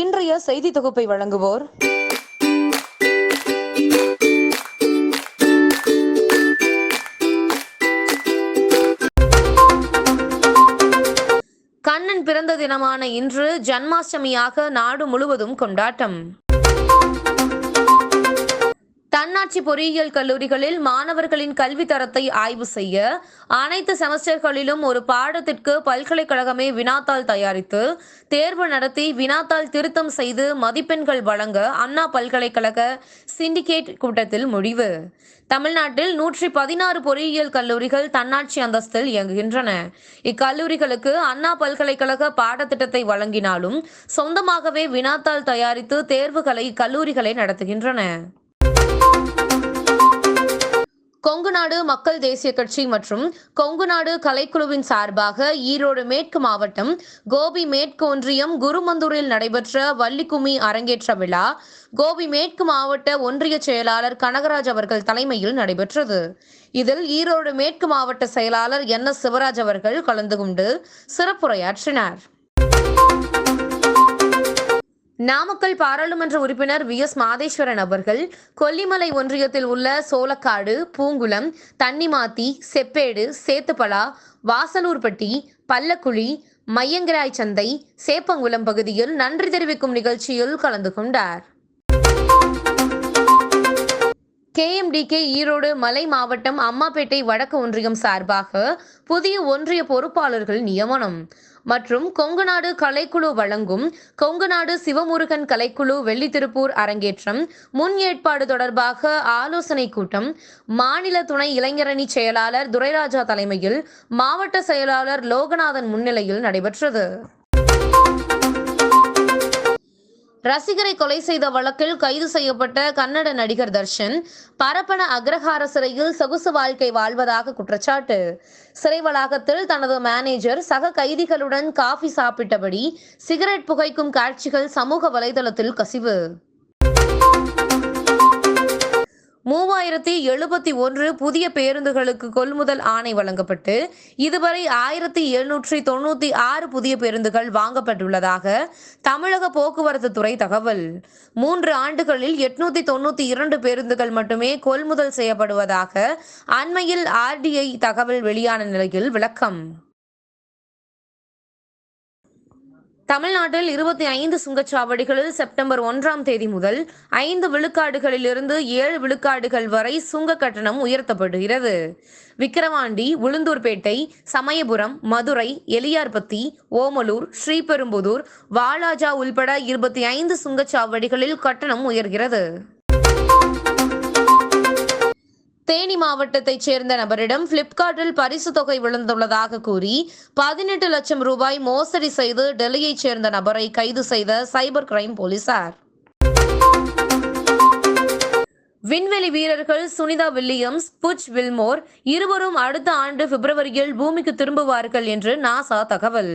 இன்றைய செய்தி தொகுப்பை வழங்குவோர். கண்ணன் பிறந்த தினமான இன்று ஜன்மாஷ்டமியாக நாடு முழுவதும் கொண்டாட்டம். தன்னாட்சி பொறியியல் கல்லூரிகளில் மாணவர்களின் கல்வி தரத்தை ஆய்வு செய்ய அனைத்து செமஸ்டர்களிலும் ஒரு பாடத்திற்கு பல்கலைக்கழகமே வினாத்தாள் தயாரித்து தேர்வு நடத்தி வினாத்தாள் திருத்தம் செய்து மதிப்பெண்கள் வழங்க அண்ணா பல்கலைக்கழக சிண்டிகேட் கூட்டத்தில் முடிவு. தமிழ்நாட்டில் நூற்றி பதினாறு பொறியியல் கல்லூரிகள் தன்னாட்சி அந்தஸ்தில் இயங்குகின்றன. இக்கல்லூரிகளுக்கு அண்ணா பல்கலைக்கழக பாடத்திட்டத்தை வழங்கினாலும் சொந்தமாகவே வினாத்தாள் தயாரித்து தேர்வுகளை கல்லூரிகளை நடத்துகின்றன. கொங்குநாடு மக்கள் தேசிய கட்சி மற்றும் கொங்குநாடு கலைக்குழுவின் சார்பாக ஈரோடு மேற்கு மாவட்டம் கோபி மேற்கு ஒன்றியம் குருமந்தூரில் நடைபெற்ற வள்ளிக்கும்மி அரங்கேற்ற விழா கோபி மேற்கு மாவட்ட ஒன்றிய செயலாளர் கனகராஜ் அவர்கள் தலைமையில் நடைபெற்றது. இதில் ஈரோடு மேற்கு மாவட்ட செயலாளர் என் எஸ் சிவராஜ் அவர்கள் கலந்து கொண்டு சிறப்புரையாற்றினார். நாமக்கல் பாராளுமன்ற உறுப்பினர் வி. எஸ். மாதேஸ்வரன் அவர்கள் கொல்லிமலை ஒன்றியத்தில் உள்ள சோலக்காடு பூங்குளம் தன்னிமாத்தி செப்பேடு சேத்துப்பலா வாசலூர்பட்டி பல்லக்குழி மையங்கராய் சந்தை சேப்பங்குளம் பகுதியில் நன்றி தெரிவிக்கும் நிகழ்ச்சியில் கலந்து கொண்டார். கேஎம்டிகே ஈரோடு மலை மாவட்டம் அம்மாப்பேட்டை வடக்கு ஒன்றியம் சார்பாக புதிய ஒன்றிய பொறுப்பாளர்கள் நியமனம். மற்றும் கொங்குநாடு கலைக்குழு வழங்கும் கொங்குநாடு சிவமுருகன் கலைக்குழு வெள்ளித்திருப்பூர் அரங்கேற்றம் முன் ஏற்பாடு தொடர்பாக ஆலோசனை கூட்டம். மாநில துணை இளைஞரணி செயலாளர் துரைராஜா தலைமையில் மாவட்ட செயலாளர் லோகநாதன் முன்னிலையில் நடைபெற்றது. ரசிகரை கொலை செய்த வழக்கில் கைது செய்யப்பட்ட கன்னட நடிகர் தர்ஷன் பரப்பன அக்ரஹார சிறையில் சொகுசு வாழ்க்கை வாழ்வதாக குற்றச்சாட்டு. சிறை வளாகத்தில் தனது மேனேஜர் சக கைதிகளுடன் காஃபி சாப்பிட்டபடி சிகரெட் புகைக்கும் காட்சிகள் சமூக வலைதளத்தில் கசிவு. மூவாயிரத்தி எழுபத்தி ஒன்று புதிய பேருந்துகளுக்கு கொள்முதல் ஆணை வழங்கப்பட்டு இதுவரை ஆயிரத்தி எழுநூற்றி தொண்ணூற்றி ஆறு புதிய பேருந்துகள் வாங்கப்பட்டுள்ளதாக தமிழக போக்குவரத்து துறை தகவல். மூன்று ஆண்டுகளில் எட்நூத்தி தொண்ணூற்றி இரண்டு பேருந்துகள் மட்டுமே கொள்முதல் செய்யப்படுவதாக அண்மையில் ஆர்டிஐ தகவல் வெளியான நிலையில் விளக்கம். தமிழ்நாட்டில் இருபத்தி ஐந்து சுங்கச்சாவடிகளில் செப்டம்பர் ஒன்றாம் தேதி முதல் ஐந்து விழுக்காடுகளிலிருந்து ஏழு விழுக்காடுகள் வரை சுங்க கட்டணம் உயர்த்தப்படுகிறது. விக்கிரவாண்டி உளுந்தூர்பேட்டை சமயபுரம் மதுரை எலியார்பத்தி ஓமலூர் ஸ்ரீபெரும்புதூர் வாலாஜா உள்பட இருபத்தி ஐந்து சுங்கச்சாவடிகளில் கட்டணம் உயர்கிறது. தேனி மாவட்டத்தைச் சேர்ந்த நபரிடம் பிளிப்கார்ட்டில் பரிசு தொகை விழுந்துள்ளதாக கூறி பதினெட்டு லட்சம் ரூபாய் மோசடி செய்து டெல்லியைச் சேர்ந்த நபரை கைது செய்த சைபர் கிரைம் போலீசார். விண்வெளி வீரர்கள் சுனிதா வில்லியம்ஸ் புச் வில்மோர் இருவரும் அடுத்த ஆண்டு பிப்ரவரியில் பூமிக்கு திரும்புவார்கள் என்று நாசா தகவல்.